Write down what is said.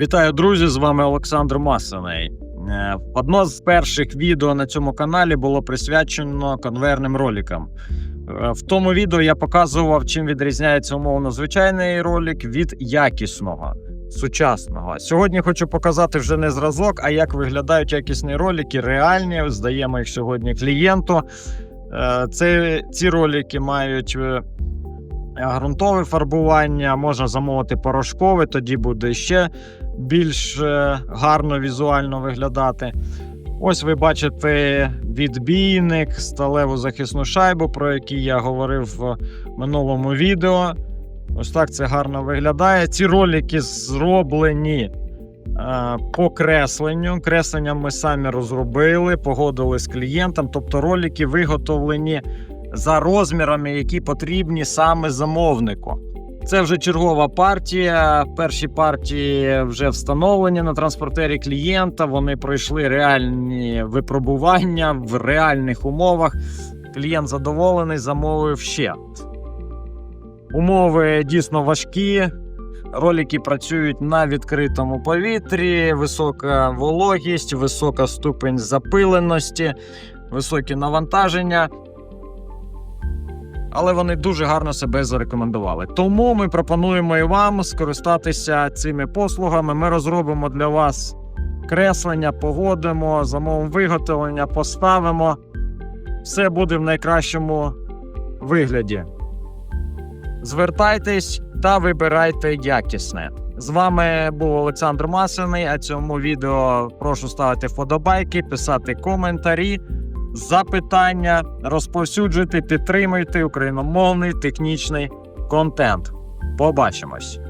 Вітаю, друзі! З вами Олександр Масаний. Е, Одно з перших відео на цьому каналі було присвячено конвейерним роликам. Е, В тому відео я показував, чим відрізняється умовно звичайний ролик від якісного, сучасного. Сьогодні хочу показати вже не зразок, а як виглядають якісні ролики, реальні. Здаємо їх сьогодні клієнту. Е, Це, ці ролики мають е, ґрунтове фарбування, можна замовити порошкове, тоді буде ще більш е, гарно візуально виглядати. Ось ви бачите відбійник, сталеву захисну шайбу, про який я говорив в минулому відео. Ось так це гарно виглядає. Ці ролики зроблені е, по кресленню. Креслення ми самі розробили, погодили з клієнтом. Тобто ролики виготовлені за розмірами, які потрібні саме замовнику. Це вже чергова партія. Перші партії вже встановлені на транспортері клієнта. Вони пройшли реальні випробування в реальних умовах. Клієнт задоволений, замовив ще. Умови дійсно важкі. Ролики працюють на відкритому повітрі, висока вологість, висока ступень запиленості, високі навантаження але вони дуже гарно себе зарекомендували. Тому ми пропонуємо і вам скористатися цими послугами. Ми розробимо для вас креслення, погодимо, замовимо виготовлення, поставимо. Все буде в найкращому вигляді. Звертайтесь та вибирайте якісне. З вами був Олександр Масиний. А цьому відео прошу ставити вподобайки, писати коментарі запитання, розповсюджуйте, підтримуйте україномовний технічний контент. Побачимось!